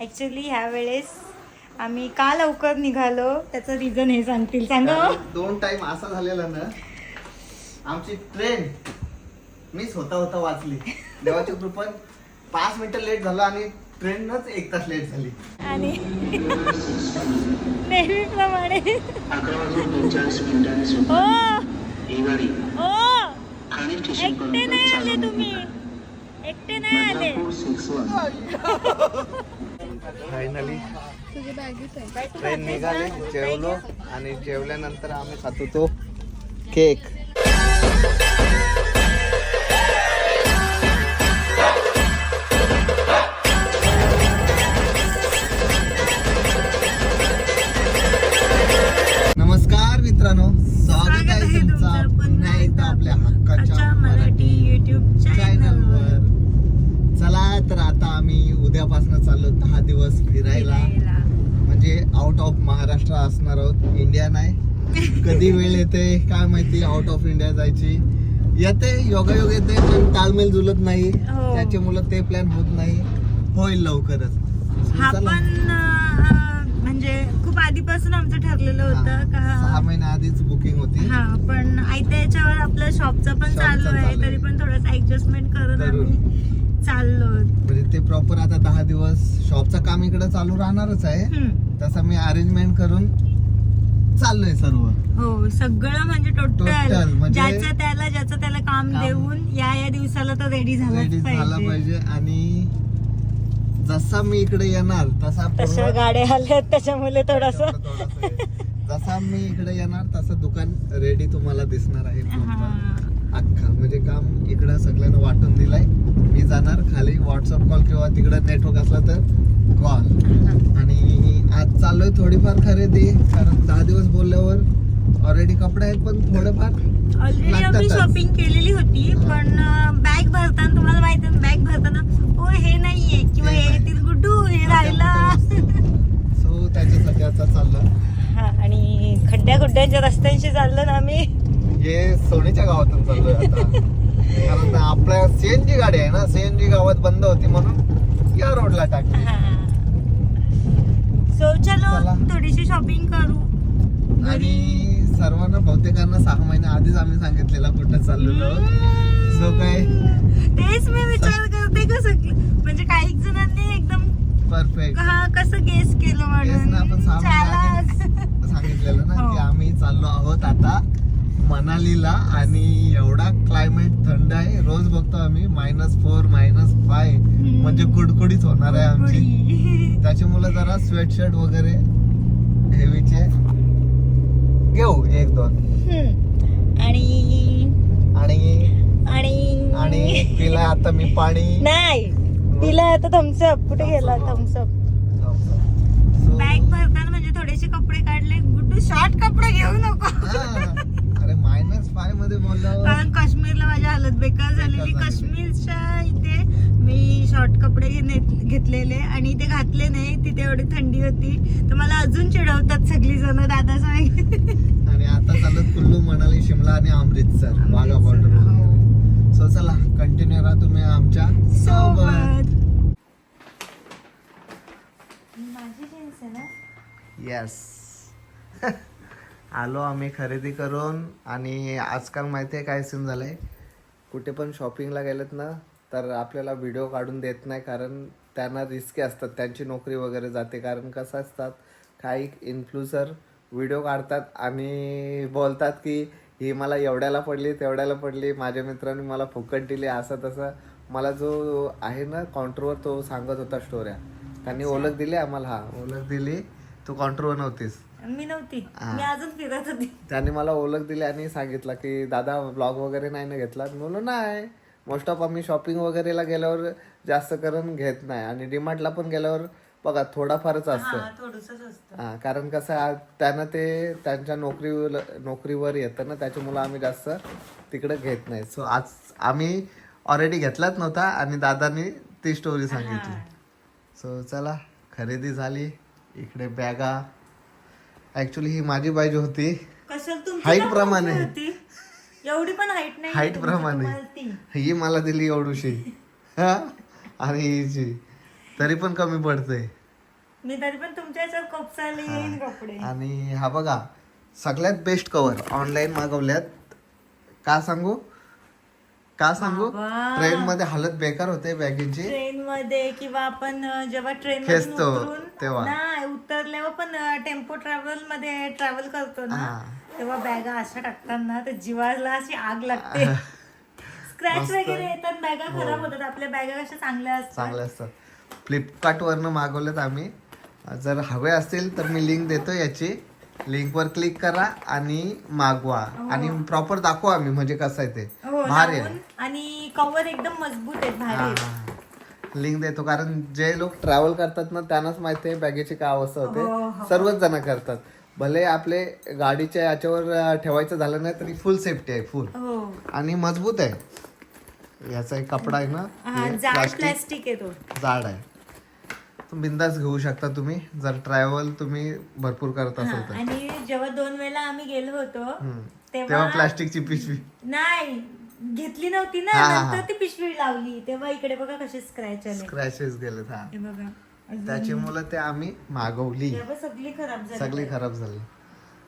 Actually ह्या वेळेस आम्ही का लवकर निघालो त्याचं रिझन हे सांगतील. सांगा. दोन टाइम असा झालेला ना आमची ट्रेन मिस होता होता वाचली. देवाच्या कृपण पाच मिनिटं लेट झालं आणि ट्रेनच एक तास लेट झाली. आणि नेहमीप्रमाणे. अकरा वाजून पंचेचाळीस मिनिटांनी हो सुद्धा ही गाडी हो ठाणे स्टेशन एकटे नाही आले तुम्ही. एकटे नाही आले. फायनली ट्रेन निघाले जेवलो आणि जेवल्यानंतर आम्ही खात होतो केक नमस्कार मित्रांनो स्वागत आहे तुमचा पुन्हा एकदा आपल्या हक्काच्या मराठी युट्यूब चला तर आता आम्ही उद्यापासून चाललो दहा दिवस फिरायला. म्हणजे आउट ऑफ महाराष्ट्र असणार आहोत. इंडिया नाही. कधी वेळ येते काय माहिती आउट ऑफ इंडिया जायची. येते योगायोग येते पण ताळमेल जुलत नाही. हो. त्याच्यामुळं ते प्लॅन होत नाही. होईल लवकरच. हा. पण म्हणजे खूप आधीपासून आमचं ठरलेलं होतं हा, सहा का महिन्या आधीच बुकिंग होती. हा पण आयत्या याच्यावर आपलं शॉपचं पण चालू आहे. तरी पण थोडंसं ऍडजस्टमेंट करून. आम्ही चाललो म्हणजे ते प्रॉपर आता दहा दिवस शॉपचं काम इकडे चालू राहणारच आहे. तसं मी अरेंजमेंट करून चाललोय सर्व हो सगळं म्हणजे टोटल म्हणजे- ज्याचं त्याला ज्याचं त्याला काम. देऊन या या दिवसाला तर रेडी झाला झाला पाहिजे आणि जसा मी इकडे येणार तसा तशा गाड्या आल्या त्याच्यामुळे थोडस. जसा मी इकडे येणार तसं दुकान रेडी तुम्हाला दिसणार आहे. अख्खा. म्हणजे काम इकडं सगळ्यांना वाटून दिलाय. मी जाणार खाली व्हॉट्सअप कॉल किंवा तिकडं नेटवर्क असला तर कॉल आणि आज चाललोय थोडीफार खरेदी कारण दहा दिवस बोलल्यावर ऑलरेडी कपडे आहेत पण थोडेफार ऑलरेडी आम्ही. शॉपिंग केलेली होती पण बॅग भरताना तुम्हाला माहिती बॅग भरताना ओ हे नाहीये किंवा हे हे गुड्डू हे राहिला. सो त्याच्यासाठी आता चाललं हा आणि खड्ड्या खुड्ड्यांच्या रस्त्यांशी चाललो ना आम्ही. हे सोनीच्या गावातून चाललोय आता. कारण आपल्या सीएनजी गाडी आहे ना सीएनजी गावात बंद होती म्हणून या रोडला टाकली. सो चलो. थोडीशी शॉपिंग करू. आणि सर्वांना बहुतेकांना सहा महिन्या आधीच आम्ही सांगितलेला कुठं चाललेलो. सो काय? तेच मी विचार करते कसं म्हणजे काही जणांनी एकदम परफेक्ट हा कसं गेस केलं आपण सहा म्हणून आधीच सांगितलेलं ना हो. की आम्ही चाललो आहोत आता. मनालीला आणि एवढा क्लायमेट थंड आहे. रोज बघतो आम्ही मायनस फोर मायनस फाय म्हणजे कुडकुडीच होणार आहे आमची. त्याच्यामुळे जरा स्वेटशर्ट वगैरे हेवीचे घेऊ एक दोन. आणि आणि आणि आणि पिला आता मी पाणी. नाही. तिला आता थम्सअप कुठे गेला? थम्सअप बॅग भरताना म्हणजे थोडेसे कपडे काढले. गुड्डू शॉर्ट कपडे घेऊ नको. हा. फायमध्ये कारण काश्मीरला माझी हालत बेकार झालेली. काश्मीरच्या इथे मी शॉर्ट कपडे घेणे- घेतलेले आणि ते घातले नाही. तिथे एवढी थंडी होती. तर मला अजून चिडवतात सगळी जण दादा सांग आणि आता चालत कुल्लू मनाली शिमला आणि अमृतसर. वाघा हो. बॉर्डर सो चला कंटिन्यू राहा तुम्ही आमच्यासोबत. सोबत माझी जीन्स आहे ना? येस आलो आम्ही खरेदी करून आणि आजकाल माहिती आहे काय सीन झालंय? कुठे पण शॉपिंगला गेलेत ना तर आपल्याला व्हिडिओ काढून देत नाही कारण त्यांना रिस्की असतात. त्यांची नोकरी वगैरे जाते. कारण कसं असतात काही इन्फ्लुसर व्हिडिओ काढतात आणि बोलतात की ही मला एवढ्याला पडली तेवढ्याला पडली माझ्या मित्रांनी मला फुकट दिली असं तसं. मला जो आहे ना काउंटरवर तो सांगत होता स्टोऱ्या त्यांनी ओळख दिली आम्हाला. हा ओळख दिली. तू काउंटरवर नव्हतीस मी नव्हती. मी अजून फिरत होती. त्यांनी मला ओळख दिली आणि सांगितलं की दादा ब्लॉग वगैरे नाही ना घेतला मी बोललो नाही. मोस्ट ऑफ आम्ही शॉपिंग वगैरेला गेल्यावर जास्त करून घेत नाही. आणि डिमार्टला पण गेल्यावर बघा थोडाफारच असतं. हा कारण कसं त्यांना ते त्यांच्या नोकरीवर नोकरीवर येतं ना त्याच्यामुळं आम्ही जास्त तिकडे घेत नाही. सो आज आम्ही ऑलरेडी घेतलाच नव्हता आणि दादानी ती स्टोरी सांगितली. सो चला खरेदी झाली. इकडे बॅगा. ॲक्च्युली ही माझी पाहिजे होती ना प्रमाणे. एवढी पण हाईट नाही हाईट प्रमाणे. ही मला दिली एवढूशी. आणि हिची. तरी पण कमी पडते. मी तरी पण तुमच्या आणि हा बघा सगळ्यात बेस्ट कवर ऑनलाईन मागवल्यात. का सांगू? का सांगू? बाबा. ट्रेन मध्ये हालत बेकार होते बॅगेची ट्रेन मध्ये किंवा आपण अं, जेव्हा ट्रेन खेचतो तेव्हा. नाही उतरल्यावर पण टेम्पो ट्रॅव्हलमध्ये ट्रॅव्हल करतो ना हा. तेव्हा बॅगा अशा टाकताना तर जीवाला अशी आग लागते. स्क्रॅच वगैरे येतात बॅगा खराब होतात आपल्या बॅगा कशा चांगल्या असतात. चांगले असतात. फ्लिपकार्ट वरनं मागवलेत आम्ही. जर हवे असतील तर मी लिंक देतो याची. लिंक वर क्लिक करा आणि मागवा. आणि प्रॉपर दाखवा आम्ही म्हणजे कसं आहे ते. हो. भारी आणि कव्हर एकदम मजबूत आहेत भारी आहेत. लिंक देतो कारण जे लोक ट्रॅव्हल करतात ना त्यांनाच माहिती आहे बॅगेची काय अवस्था हो, होते सर्वच जण करतात. भले आपले गाडीच्या याच्यावर अं, ठेवायचं झालं नाही तरी फुल सेफ्टी आहे फुल हो. आणि मजबूत आहे. याचा एक कपडा आहे ना हा हे जाड प्लॅस्टिक आहे तो. जाड आहे. बिंदास घेऊ शकता तुम्ही. जर ट्रॅव्हल तुम्ही भरपूर करत हा, असाल तर. आणि जेव्हा दोन वेळा आम्ही गेलो होतो हम्म. तेव्हा तेव्हा प्लास्टिकची पिशवी. नाही घेतली नव्हती ना हा, हा, हा. नंतर ती पिशवी लावली. तेव्हा इकडे बघा कसे स्क्रॅच आले. स्क्रॅचेस गेले हा. हे बघा. अजून- त्याची मुलं ते आम्ही मागवली. सगळी खराब झाली. सगळी खराब झाली.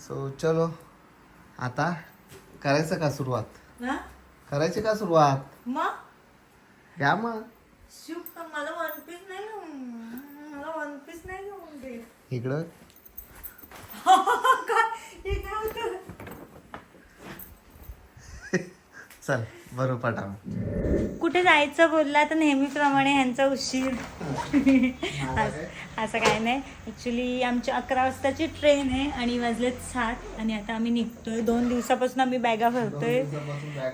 सो चलो. आता करायचं का सुरुवात? हा? करायची का सुरुवात? मग? या मग. पण मला वन पीस नाही घेऊन मला वन पीस नाही घेऊन दे. इकडं काय हे काय होतं? चल बरोबर पाठवा कुठे जायचं बोलला तर नेहमीप्रमाणे ह्यांचा उशीर. अस- काय नाही. ॲक्च्युली आमची अकरा वाजताची ट्रेन आहे आणि वाजलेत सात आणि आता आम्ही निघतोय. दोन दिवसापासून आम्ही बॅगा भरतोय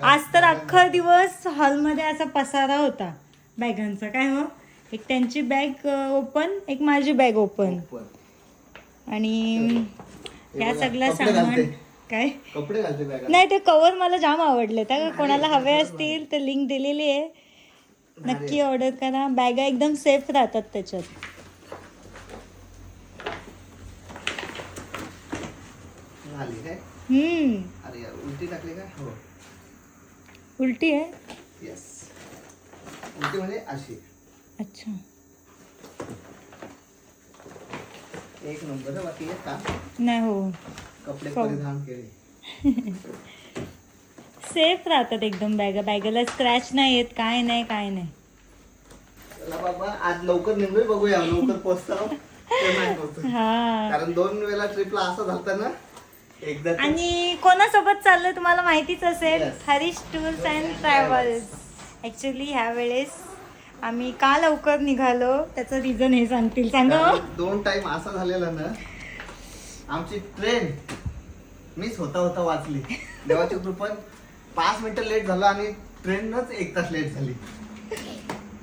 आज तर अख्खा दिवस हॉलमध्ये असा पसारा होता बॅगांचा काय हो? एक त्यांची बॅग ओपन एक माझी बॅग ओपन आणि या सगळं कपडे सामान. काय? कपडे घालते बॅगा नाही ते कवर मला जाम आवडले. त्या कोणाला हवे असतील तर लिंक दिलेली आहे. नक्की ऑर्डर करा. बॅगा एकदम सेफ राहतात त्याच्यात. हम्म. उलटी टाकली काय हो. उलटी आहे? येस उलटी म्हणजे अशी. अच्छा. एक नंबर बाकी का? नाही हो. कपडे. परिधान केले. सेफ राहतात एकदम बॅगा. बॅगाला स्क्रॅच नाही येत काय नाही काय नाही. चला बाबा आज लवकर निघलोय बघूया. लवकर पोहोचतो. हा. कारण दोन वेळा ट्रिपला असं झालं ना एकदा आणि कोणासोबत चाललोय तुम्हाला माहितीच असेल. Harish tours and travels. Actually ह्या वेळेस आम्ही का लवकर निघालो? त्याचं रिझन हे सांगतील. सांगा. दोन टाइम असं झालेलं ना आमची ट्रेन मीच होता होता वाचली. देवाची कृपण पाच मिनिटं लेट झालं आणि ट्रेनच एक तास लेट झाली.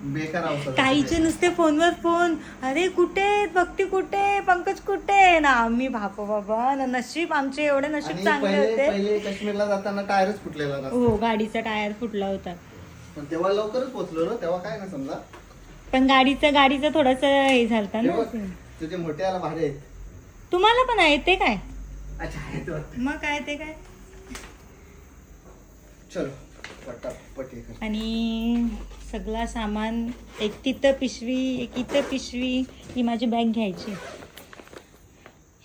बेकार झाली. ताईचे नुसते फोनवर फोन. अरे कुठे भक्ती कुठे पंकज कुठे ना आम्ही बापा बाबा ना नशीब आमचे एवढे नशीब चांगले होते. पहिले काश्मीरला जाताना टायरच फुटलेला ना हो गाडीचा टायर फुटला होता. पण तेव्हा लवकरच पोहोचलो ना तेव्हा काय ना समजा. पण गाडीचा गाडीचा थोडासा हे झालता ना. तुझे मोठे आला भाडे आहेत. तुम्हाला पण आहे ते काय? अच्छा. मग काय ते काय? चलो पटापट हे कर. आणि सगळा सामान एक तिथं पिशवी एक इथं पिशवी ही माझी बॅग घ्यायची.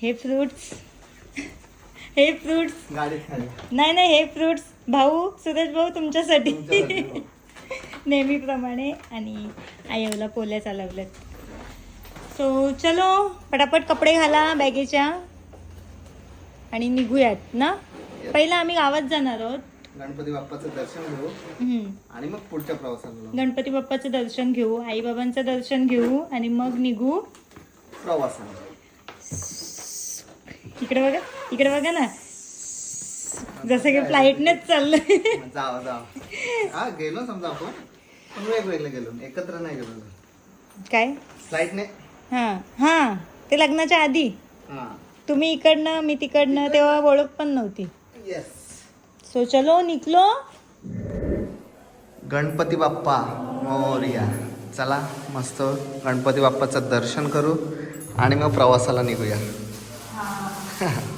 हे फ्रुट्स. हे फ्रुट्स. गाडीत नाही नाही हे फ्रुट्स. भाऊ सुरेश भाऊ तुमच्यासाठी. तुमच्यासाठी, हो. नेहमीप्रमाणे. आणि आयवला पोल्या चालवल्यात. सो चलो पटापट कपडे घाला बॅगेच्या. आणि निघूयात ना? पहिला आम्ही गावात जाणार आहोत. गणपती बाप्पाचं दर्शन घेऊ. आणि मग पुढच्या प्रवासाला. गणपती बाप्पाचं दर्शन घेऊ आईबाबांचं दर्शन घेऊ आणि मग निघू. प्रवासाला. इकडे बघा इकडे बघा ना. जसं की फ्लाईटनेच चाललंय. जावा जावा. हा गेलो समजा आपण. पण वेगवेगळे गेलो. एकत्र नाही गेलो. काय? फ्लाईटने हां हां ते लग्नाच्या आधी. हा. तुम्ही इकडनं मी तिकडनं तेव्हा ओळख पण नव्हती. येस सो चलो निघलो गणपती बाप्पा मोरया. चला मस्त गणपती बाप्पाचं दर्शन करू आणि मग प्रवासाला निघूया.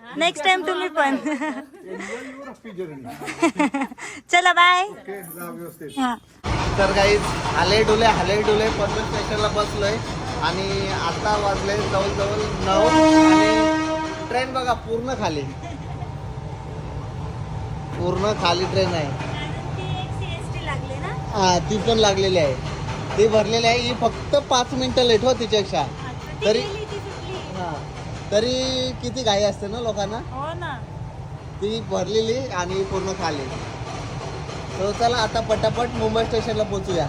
नेक्स्ट टाइम तुम्ही पण. चला बाय हा. तर काही हाले डुले हाले डुले पनवेल स्टेशनला बसलोय. आणि आता वाजले जवळजवळ नऊ आणि ट्रेन बघा पूर्ण खाली. पूर्ण खाली ट्रेन आहे. हा ती पण लागलेली आहे. ती भरलेली आहे. ही फक्त पाच मिनिटं लेट हो तिच्यापेक्षा. तरी हा. तरी किती घाई असते ना लोकांना? हो ना. ती भरलेली आणि पूर्ण खाली. तर चला आता पटापट मुंबई स्टेशनला पोहोचूया.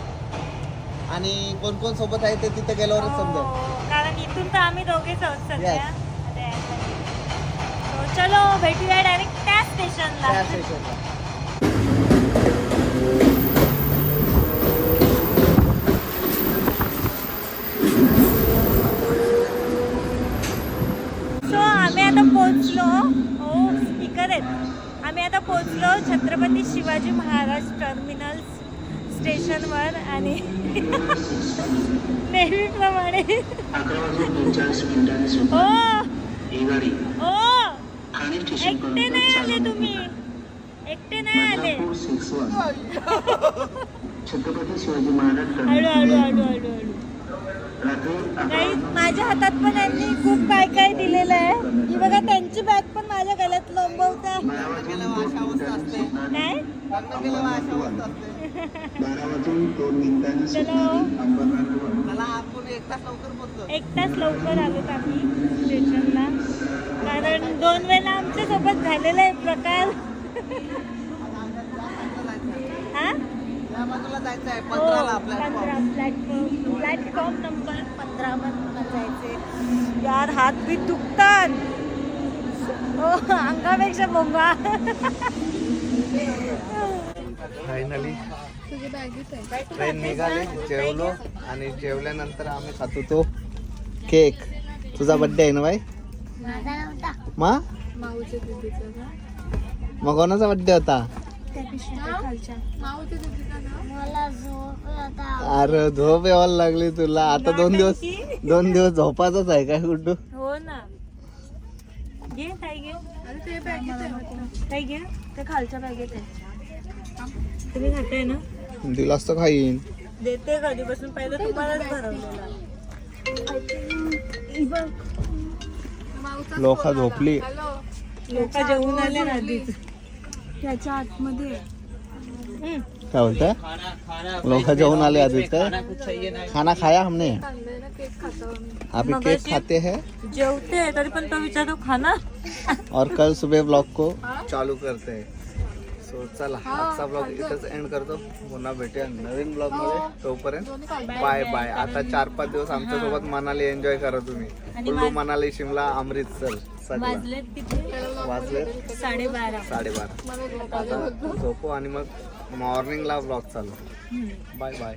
आणि कोण कोण सोबत आहे ते तिथे गेल्यावरच समजेल. हो, कारण इथून तर आम्ही दोघेच आहोत सध्या. Yes. So, चलो भेटूया डायरेक्ट त्या स्टेशनला त्या स्टेशनला सो आम्ही आता पोहोचलो हो स्पीकर आहेत. आम्ही आता पोहोचलो छत्रपती शिवाजी महाराज टर्मिनल स्टेशनवर आणि नेहमीप्रमाणे. हो ही एकटे नाही आले तुम्ही. एकटे नाही आले. छत्रपती शिवाजी महाराज हळू हळू हळू हळू हळू. काही माझ्या हातात पण यांनी खूप काय काय दिलेलं आहे. ही बघा त्यांची बॅग पण माझ्या गळ्यात लोंबवता काय? एक तास लवकर आलोत आम्ही स्टेशनला. कारण दोन वेळा आमच्यासोबत झालेला आहे प्रकार. हा? त्या बाजूला जायचं आहे हो पंधराला पंधरा प्लॅटफॉर्म प्लॅटफॉर्म प्लॅटफॉर्म नंबर पंधरा वर जायचे यार हात बी दुखतात. हो अंगापेक्षा बोंबा. फायनली ट्रेन निघाले जेवलो आणि जेवल्यानंतर आम्ही खातो तो केक तुझा बर्थडे आहे ना बाई मा? मग कोणाचा बर्थडे होता? अरे झोप यावायला लागली तुला. आता दोन दिवस दोन दिवस झोपाचाच आहे काय गुड्डू हो ना. घे काय घे. काय घे. ते खालच्या बॅगेत आहे. तुम्ही खाताय ना? दिलास तर खाईन. देते कधीपासून. पहिलं तुम्हालाच भरवलेला लोक झोपली. लोक जेवून आले ना आधीच. त्याच्या आतमध्ये. काय बोलते लोग जेवण आले आधीच काय? खाना खाया हमने? अभी केक खाते हैं? जेवते तरी पण तो विचारतो खाना? और कल सुबह ब्लॉग को चालू करते हैं। सो चला आजचा ब्लॉग इथंच एंड करतो. पुन्हा भेटूया नवीन ब्लॉगमध्ये. तोपर्यंत बाय बाय आता चार पाच दिवस आमच्यासोबत मनाली एन्जॉय करा तुम्ही. कुल्लू मनाली शिमला अमृतसर. सगळं वाजलेत किती? वाजले साडेबारा. साडेबारा. आता झोपू आणि मग मॉर्निंगला ब्लॉग चालू. Bye bye